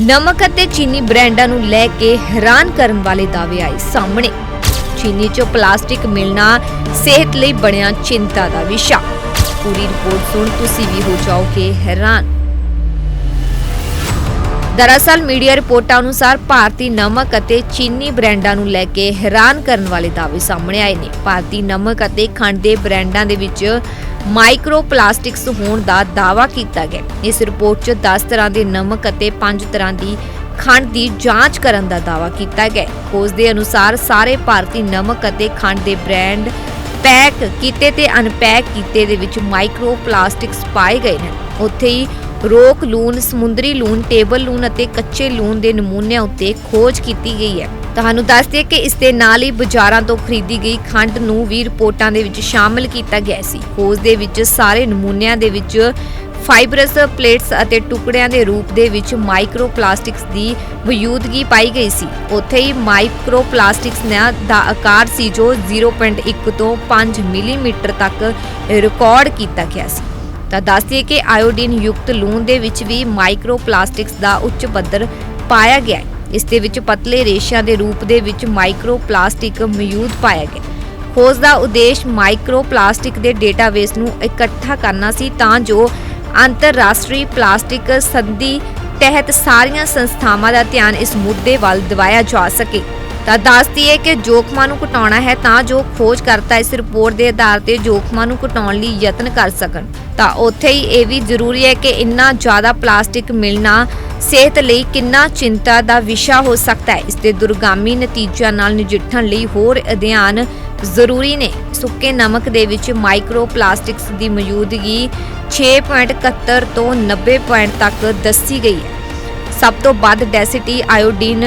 ਨਮਕ ਅਤੇ ਚੀਨੀ ਬ੍ਰਾਂਡਾਂ ਨੂੰ ਲੈ ਕੇ ਹੈਰਾਨ ਕਰਨ ਵਾਲੇ ਦਾਅਵੇ ਆਏ ਸਾਹਮਣੇ। ਚੀਨੀ 'ਚੋਂ ਪਲਾਸਟਿਕ ਮਿਲਣਾ ਸਿਹਤ ਲਈ ਬਣਿਆ ਚਿੰਤਾ ਦਾ ਵਿਸ਼ਾ। ਪੂਰੀ ਰਿਪੋਰਟ ਸੁਣ ਤੁਸੀਂ ਵੀ ਹੋ ਜਾਓਗੇ ਹੈਰਾਨ। ਦਰਅਸਲ ਮੀਡੀਆ ਰਿਪੋਰਟਾਂ ਅਨੁਸਾਰ ਭਾਰਤੀ ਨਮਕ ਅਤੇ ਚੀਨੀ ਬ੍ਰਾਂਡਾਂ ਨੂੰ ਲੈ ਕੇ ਹੈਰਾਨ ਕਰਨ ਵਾਲੇ ਦਾਅਵੇ ਸਾਹਮਣੇ ਆਏ ਨੇ। ਭਾਰਤੀ ਨਮਕ ਅਤੇ ਖੰਡ ਦੇ ਬ੍ਰਾਂਡਾਂ ਦੇ ਵਿੱਚ ਮਾਈਕਰੋ ਪਲਾਸਟਿਕਸ ਹੋਣ ਦਾ ਦਾਅਵਾ ਕੀਤਾ ਗਿਆ। ਇਸ ਰਿਪੋਰਟ 'ਚ 10 ਤਰ੍ਹਾਂ ਦੇ ਨਮਕ ਅਤੇ 5 ਤਰ੍ਹਾਂ ਦੀ ਖੰਡ ਦੀ ਜਾਂਚ ਕਰਨ ਦਾ ਦਾਅਵਾ ਕੀਤਾ ਗਿਆ। ਖੋਜ ਦੇ ਅਨੁਸਾਰ ਸਾਰੇ ਭਾਰਤੀ ਨਮਕ ਅਤੇ ਖੰਡ ਦੇ ਬ੍ਰਾਂਡ ਪੈਕ ਕੀਤੇ ਤੇ ਅਨਪੈਕ ਕੀਤੇ ਦੇ ਵਿੱਚ ਮਾਈਕਰੋ ਪਲਾਸਟਿਕਸ ਪਾਏ ਗਏ ਨੇ। ਉੱਥੇ ਹੀ ਰੋਕ ਲੂਣ, ਸਮੁੰਦਰੀ ਲੂਣ, ਟੇਬਲ ਲੂਣ ਅਤੇ ਕੱਚੇ ਲੂਣ ਦੇ ਨਮੂਨਿਆਂ ਉੱਤੇ ਖੋਜ ਕੀਤੀ ਗਈ ਹੈ। ਤੁਹਾਨੂੰ ਦੱਸ ਦਈਏ ਕਿ ਇਸ ਦੇ ਨਾਲ ਹੀ ਬਾਜ਼ਾਰਾਂ ਤੋਂ ਖਰੀਦੀ ਗਈ ਖੰਡ ਨੂੰ ਵੀ ਰਿਪੋਰਟਾਂ ਦੇ ਵਿੱਚ ਸ਼ਾਮਲ ਕੀਤਾ ਗਿਆ ਸੀ। ਖੋਜ ਦੇ ਵਿੱਚ ਸਾਰੇ ਨਮੂਨਿਆਂ ਦੇ ਵਿੱਚ ਫਾਈਬਰਸ, ਪਲੇਟਸ ਅਤੇ ਟੁਕੜਿਆਂ ਦੇ ਰੂਪ ਦੇ ਵਿੱਚ ਮਾਈਕਰੋਪਲਾਸਟਿਕਸ ਦੀ ਮੌਜੂਦਗੀ ਪਾਈ ਗਈ ਸੀ। ਉੱਥੇ ਹੀ ਮਾਈਕਰੋਪਲਾਸਟਿਕਸ ਦਾ ਦਾ ਆਕਾਰ ਸੀ ਜੋ 0.1 ਤੋਂ 5 ਮਿਲੀਮੀਟਰ ਤੱਕ ਰਿਕਾਰਡ ਕੀਤਾ ਗਿਆ ਸੀ। ਤਾਂ ਦੱਸਦੀਏ ਕਿ ਆਇਓਡੀਨ ਯੁਕਤ ਲੂਣ ਦੇ ਵਿੱਚ ਵੀ ਮਾਈਕਰੋ ਪਲਾਸਟਿਕਸ ਦਾ ਉੱਚ ਪੱਧਰ ਪਾਇਆ ਗਿਆ ਹੈ। ਇਸ ਦੇ ਵਿੱਚ ਪਤਲੇ ਰੇਸ਼ਿਆਂ ਦੇ ਰੂਪ ਦੇ ਵਿੱਚ ਮਾਈਕਰੋ ਪਲਾਸਟਿਕ ਮੌਜੂਦ ਪਾਇਆ ਗਿਆ ਖੋਜ ਦਾ ਉਦੇਸ਼ ਮਾਈਕਰੋ ਪਲਾਸਟਿਕ ਦੇ ਡੇਟਾਬੇਸ ਨੂੰ ਇਕੱਠਾ ਕਰਨਾ ਸੀ ਤਾਂ ਜੋ ਅੰਤਰਰਾਸ਼ਟਰੀ ਪਲਾਸਟਿਕ ਸੰਧੀ ਤਹਿਤ ਸਾਰੀਆਂ ਸੰਸਥਾਵਾਂ ਦਾ ਧਿਆਨ ਇਸ ਮੁੱਦੇ ਵੱਲ ਦਿਵਾਇਆ ਜਾ ਸਕੇ। ਤਾਂ ਦੱਸਦੀ ਹੈ ਕਿ ਜੋਖਮਾਂ ਨੂੰ ਘਟਾਉਣਾ ਹੈ ਤਾਂ ਜੋ ਖੋਜਕਰਤਾ ਇਸ ਰਿਪੋਰਟ ਦੇ ਆਧਾਰ ਤੇ ਜੋਖਮਾਂ ਨੂੰ ਘਟਾਉਣ ਲਈ ਯਤਨ ਕਰ ਸਕਣ। ਤਾਂ ਉੱਥੇ ਹੀ ਇਹ ਵੀ ਜ਼ਰੂਰੀ ਹੈ ਕਿ ਇੰਨਾ ਜ਼ਿਆਦਾ ਪਲਾਸਟਿਕ ਮਿਲਣਾ ਸਿਹਤ ਲਈ ਕਿੰਨਾ ਚਿੰਤਾ ਦਾ ਵਿਸ਼ਾ ਹੋ ਸਕਦਾ ਹੈ। ਇਸ ਦੇ ਦੁਰਗਾਮੀ ਨਤੀਜਿਆਂ ਨਾਲ ਨਜਿੱਠਣ ਲਈ ਹੋਰ ਅਧਿਐਨ ਜ਼ਰੂਰੀ ਨੇ। ਸੁੱਕੇ ਨਮਕ ਦੇ ਵਿੱਚ ਮਾਈਕਰੋ ਪਲਾਸਟਿਕਸ ਦੀ ਮੌਜੂਦਗੀ 6.71 ਤੋਂ 90 ਪੁਆਇੰਟ ਤੱਕ ਦੱਸੀ ਗਈ ਹੈ। ਸਭ ਤੋਂ ਵੱਧ ਡੈਂਸਿਟੀ ਆਇਓਡੀਨ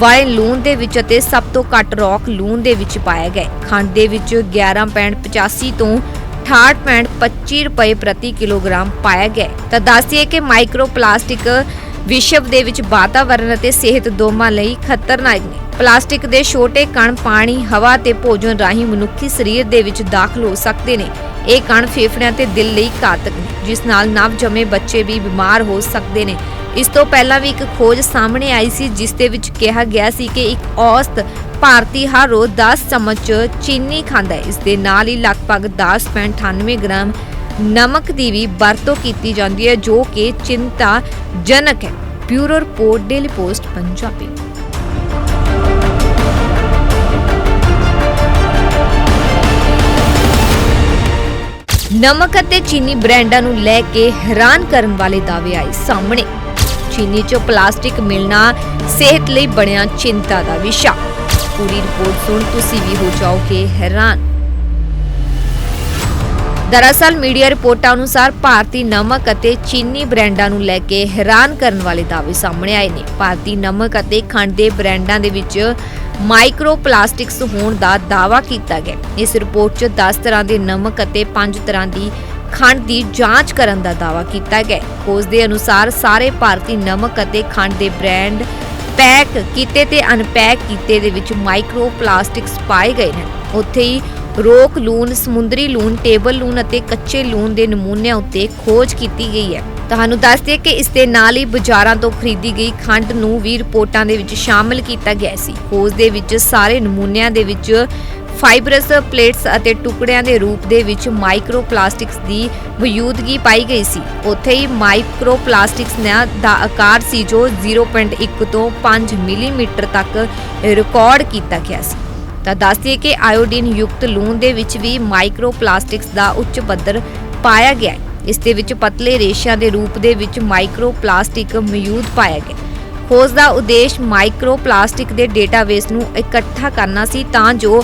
ਵਾਲੇ ਲੂਣ ਦੇ ਵਿੱਚ ਅਤੇ ਸਭ ਤੋਂ ਘੱਟ ਰੌਕ ਲੂਣ ਦੇ ਵਿੱਚ ਪਾਇਆ ਗਿਆ ਖੰਡ ਦੇ ਵਿੱਚ 11.85 ਤੋਂ 68.25 ਰੁਪਏ ਪ੍ਰਤੀ ਕਿਲੋਗ੍ਰਾਮ ਪਾਇਆ ਗਿਆ ਤਾਂ ਦੱਸੀਏ ਕਿ ਮਾਈਕਰੋ ਪਲਾਸਟਿਕ ਵਿਸ਼ਵ ਦੇ ਵਿੱਚ ਵਾਤਾਵਰਣ ਅਤੇ ਸਿਹਤ ਦੋਵਾਂ ਲਈ ਖਤਰਨਾਕ ਨੇ। ਪਲਾਸਟਿਕ ਦੇ ਛੋਟੇ ਕਣ ਪਾਣੀ, ਹਵਾ ਤੇ ਭੋਜਨ ਰਾਹੀਂ ਮਨੁੱਖੀ ਸਰੀਰ ਦੇ ਵਿੱਚ ਦਾਖਲ ਹੋ ਸਕਦੇ ਨੇ। ਇਹ ਕਣ ਫੇਫੜਿਆਂ ਤੇ ਦਿਲ ਲਈ ਘਾਤਕ ਨੇ, ਜਿਸ ਨਾਲ ਨਵ ਜੰਮੇ ਬੱਚੇ ਵੀ ਬਿਮਾਰ ਹੋ ਸਕਦੇ ਨੇ। ਇਸ ਤੋਂ ਪਹਿਲਾਂ ਵੀ ਇੱਕ ਖੋਜ ਸਾਹਮਣੇ ਆਈ ਸੀ, ਜਿਸ ਦੇ ਵਿੱਚ ਕਿਹਾ ਗਿਆ ਸੀ ਕਿ ਇੱਕ ਔਸਤ ਭਾਰਤੀ ਹਰ ਰੋਜ਼ 10 ਚਮਚ ਚੀਨੀ ਖਾਂਦਾ ਹੈ। ਇਸ ਦੇ ਨਾਲ ਹੀ ਲਗਭਗ 10.98 ਗ੍ਰਾਮ ਨਮਕ ਦੀ ਵੀ ਵਰਤੋਂ ਕੀਤੀ ਜਾਂਦੀ ਹੈ, ਜੋ ਕਿ ਚਿੰਤਾਜਨਕ ਹੈ। Bureau report, daily post, Punjabi. ਨਮਕ ਅਤੇ ਚੀਨੀ ਬ੍ਰਾਂਡਾਂ ਨੂੰ ਲੈ ਕੇ ਹੈਰਾਨ ਕਰਨ ਵਾਲੇ ਦਾਅਵੇ ਆਏ ਸਾਹਮਣੇ। ਚੀਨੀ 'ਚੋਂ ਪਲਾਸਟਿਕ ਮਿਲਣਾ ਸਿਹਤ ਲਈ ਬਣਿਆ ਚਿੰਤਾ ਦਾ ਵਿਸ਼ਾ। ਪੂਰੀ ਰਿਪੋਰਟ ਸੁਣ ਤੁਸੀਂ ਵੀ ਹੋ ਜਾਓਗੇ ਹੈਰਾਨ। ਦਰਅਸਲ ਮੀਡੀਆ ਰਿਪੋਰਟਾਂ ਅਨੁਸਾਰ ਭਾਰਤੀ ਨਮਕ ਅਤੇ ਚੀਨੀ ਬ੍ਰਾਂਡਾਂ ਨੂੰ ਲੈ ਕੇ ਹੈਰਾਨ ਕਰਨ ਵਾਲੇ ਦਾਅਵੇ ਸਾਹਮਣੇ ਆਏ ਨੇ। ਭਾਰਤੀ ਨਮਕ ਅਤੇ ਖੰਡ ਦੇ ਬ੍ਰਾਂਡਾਂ ਦੇ ਵਿੱਚ ਮਾਈਕਰੋ ਪਲਾਸਟਿਕਸ ਹੋਣ ਦਾ ਦਾਅਵਾ ਕੀਤਾ ਗਿਆ। ਇਸ ਰਿਪੋਰਟ 'ਚ 10 ਤਰ੍ਹਾਂ ਦੇ ਨਮਕ ਅਤੇ 5 ਤਰ੍ਹਾਂ ਦੀ ਖੰਡ ਦੀ ਜਾਂਚ ਕਰਨ ਦਾ ਦਾਅਵਾ ਕੀਤਾ ਗਿਆ। ਖੋਜ ਦੇ ਅਨੁਸਾਰ ਸਾਰੇ ਭਾਰਤੀ ਨਮਕ ਅਤੇ ਖੰਡ ਦੇ ਬ੍ਰਾਂਡ ਪੈਕ ਕੀਤੇ ਤੇ ਅਨਪੈਕ ਕੀਤੇ ਦੇ ਵਿੱਚ ਮਾਈਕਰੋ ਪਲਾਸਟਿਕਸ ਪਾਏ ਗਏ ਨੇ। ਉੱਥੇ ਹੀ ਰੋਕ ਲੂਣ, ਸਮੁੰਦਰੀ ਲੂਣ, ਟੇਬਲ ਲੂਣ ਅਤੇ ਕੱਚੇ ਲੂਣ ਦੇ ਨਮੂਨਿਆਂ ਉੱਤੇ ਖੋਜ ਕੀਤੀ ਗਈ ਹੈ। ਤੁਹਾਨੂੰ ਦੱਸ ਦਈਏ ਕਿ ਇਸ ਦੇ ਨਾਲ ਹੀ ਬਾਜ਼ਾਰਾਂ ਤੋਂ ਖਰੀਦੀ ਗਈ ਖੰਡ ਨੂੰ ਵੀ ਰਿਪੋਰਟਾਂ ਦੇ ਵਿੱਚ ਸ਼ਾਮਲ ਕੀਤਾ ਗਿਆ ਸੀ। ਖੋਜ ਦੇ ਵਿੱਚ ਸਾਰੇ ਨਮੂਨਿਆਂ ਦੇ ਵਿੱਚ ਫਾਈਬਰਸ, ਪਲੇਟਸ ਅਤੇ ਟੁਕੜਿਆਂ ਦੇ ਰੂਪ ਦੇ ਵਿੱਚ ਮਾਈਕਰੋਪਲਾਸਟਿਕਸ ਦੀ ਮੌਜੂਦਗੀ ਪਾਈ ਗਈ ਸੀ। ਉੱਥੇ ਹੀ ਮਾਈਕਰੋਪਲਾਸਟਿਕਸ ਦਾ- ਆਕਾਰ ਸੀ ਜੋ 0.1 ਤੋਂ 5 ਮਿਲੀਮੀਟਰ ਤੱਕ ਰਿਕਾਰਡ ਕੀਤਾ ਗਿਆ ਸੀ। ਤਾਂ ਦੱਸਦੀਏ ਕਿ ਆਇਓਡੀਨ ਯੁਕਤ ਲੂਣ ਦੇ ਵਿੱਚ ਵੀ ਮਾਈਕਰੋ ਪਲਾਸਟਿਕਸ ਦਾ ਉੱਚ ਪੱਧਰ ਪਾਇਆ ਗਿਆ ਇਸ ਦੇ ਵਿੱਚ ਪਤਲੇ ਰੇਸ਼ਿਆਂ ਦੇ ਰੂਪ ਦੇ ਵਿੱਚ ਮਾਈਕਰੋ ਪਲਾਸਟਿਕ ਮੌਜੂਦ ਪਾਇਆ ਗਿਆ। ਖੋਜ ਦਾ ਉਦੇਸ਼ ਮਾਈਕਰੋ ਪਲਾਸਟਿਕ ਦੇ ਡੇਟਾਬੇਸ ਨੂੰ ਇਕੱਠਾ ਕਰਨਾ ਸੀ ਤਾਂ ਜੋ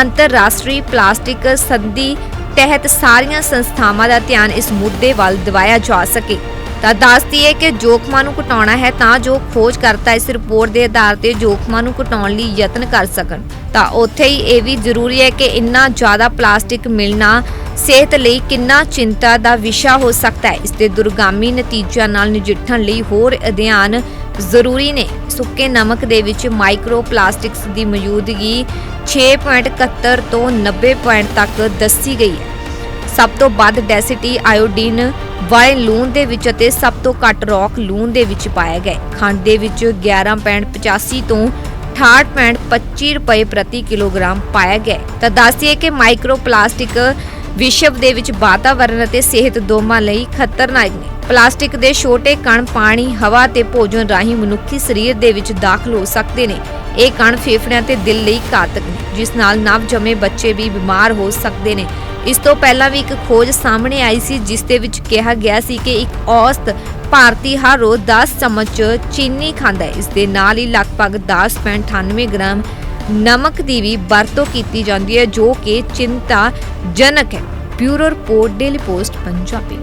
ਅੰਤਰਰਾਸ਼ਟਰੀ ਪਲਾਸਟਿਕ ਸੰਧੀ ਤਹਿਤ ਸਾਰੀਆਂ ਸੰਸਥਾਵਾਂ ਦਾ ਧਿਆਨ ਇਸ ਮੁੱਦੇ ਵੱਲ ਦਿਵਾਇਆ ਜਾ ਸਕੇ। ਤਾਂ ਦੱਸਦੀ ਹੈ ਕਿ ਜੋਖਮਾਂ ਨੂੰ ਘਟਾਉਣਾ ਹੈ ਤਾਂ ਜੋ ਖੋਜਕਰਤਾ ਇਸ ਰਿਪੋਰਟ ਦੇ ਆਧਾਰ ਤੇ ਜੋਖਮਾਂ ਨੂੰ ਘਟਾਉਣ ਲਈ ਯਤਨ ਕਰ ਸਕਣ। ਤਾਂ ਉੱਥੇ ਹੀ ਇਹ ਵੀ ਜ਼ਰੂਰੀ ਹੈ ਕਿ ਇੰਨਾ ਜ਼ਿਆਦਾ ਪਲਾਸਟਿਕ ਮਿਲਣਾ ਸਿਹਤ ਲਈ ਕਿੰਨਾ ਚਿੰਤਾ ਦਾ ਵਿਸ਼ਾ ਹੋ ਸਕਦਾ ਹੈ? ਇਸ ਦੇ ਦੁਰਗਾਮੀ ਨਤੀਜਿਆਂ ਨਾਲ ਨਜਿੱਠਣ ਲਈ ਹੋਰ ਅਧਿਐਨ ਜ਼ਰੂਰੀ ਨੇ। ਸੁੱਕੇ ਨਮਕ ਦੇ ਵਿੱਚ ਮਾਈਕਰੋ ਪਲਾਸਟਿਕਸ ਦੀ ਮੌਜੂਦਗੀ 6.71 ਤੋਂ 90 ਪੁਆਇੰਟ ਤੱਕ ਦੱਸੀ ਗਈ ਹੈ। ਸਭ ਤੋਂ ਵੱਧ ਡੈਸਿਟੀ ਆਇਓਡੀਨ ਵਾਲੇ ਲੂਣ ਦੇ ਵਿੱਚ ਅਤੇ ਸਭ ਤੋਂ ਘੱਟ ਰੌਕ ਲੂਣ ਦੇ ਵਿੱਚ ਪਾਇਆ ਗਿਆ ਖੰਡ ਦੇ ਵਿੱਚ 11.85 ਤੋਂ 68.25 ਰੁਪਏ ਪ੍ਰਤੀ ਕਿਲੋਗ੍ਰਾਮ ਪਾਇਆ ਗਿਆ ਤਾਂ ਦੱਸਿਏ ਕਿ ਮਾਈਕਰੋ ਪਲਾਸਟਿਕ ਵਿਸ਼ਵ ਦੇ ਵਿੱਚ ਵਾਤਾਵਰਣ ਅਤੇ ਸਿਹਤ ਦੋਵਾਂ ਲਈ ਖਤਰਨਾਕ ਨੇ। ਪਲਾਸਟਿਕ ਦੇ ਛੋਟੇ ਕਣ ਪਾਣੀ, ਹਵਾ ਤੇ ਭੋਜਨ ਰਾਹੀਂ ਮਨੁੱਖੀ ਸਰੀਰ ਦੇ ਵਿੱਚ ਦਾਖਲ ਹੋ ਸਕਦੇ ਨੇ। ਇਹ ਕਣ ਫੇਫੜਿਆਂ ਤੇ ਦਿਲ ਲਈ ਘਾਤਕ ਨੇ, ਜਿਸ ਨਾਲ ਨਵ ਜੰਮੇ ਬੱਚੇ ਵੀ ਬਿਮਾਰ ਹੋ ਸਕਦੇ ਨੇ। ਇਸ ਤੋਂ ਪਹਿਲਾਂ ਵੀ ਇੱਕ ਖੋਜ ਸਾਹਮਣੇ ਆਈ ਸੀ, ਜਿਸ ਦੇ ਵਿੱਚ ਕਿਹਾ ਗਿਆ ਸੀ ਕਿ ਇੱਕ ਔਸਤ ਭਾਰਤੀ ਹਰ ਰੋਜ਼ 10 ਚਮਚ ਚੀਨੀ ਖਾਂਦਾ ਹੈ। ਇਸ ਦੇ ਨਾਲ ਹੀ ਲਗਭਗ 10.98 ਗ੍ਰਾਮ ਨਮਕ ਦੀ ਵੀ ਵਰਤੋਂ ਕੀਤੀ ਜਾਂਦੀ ਹੈ, ਜੋ ਕਿ ਚਿੰਤਾਜਨਕ ਹੈ। Bureau report, daily post, Punjabi.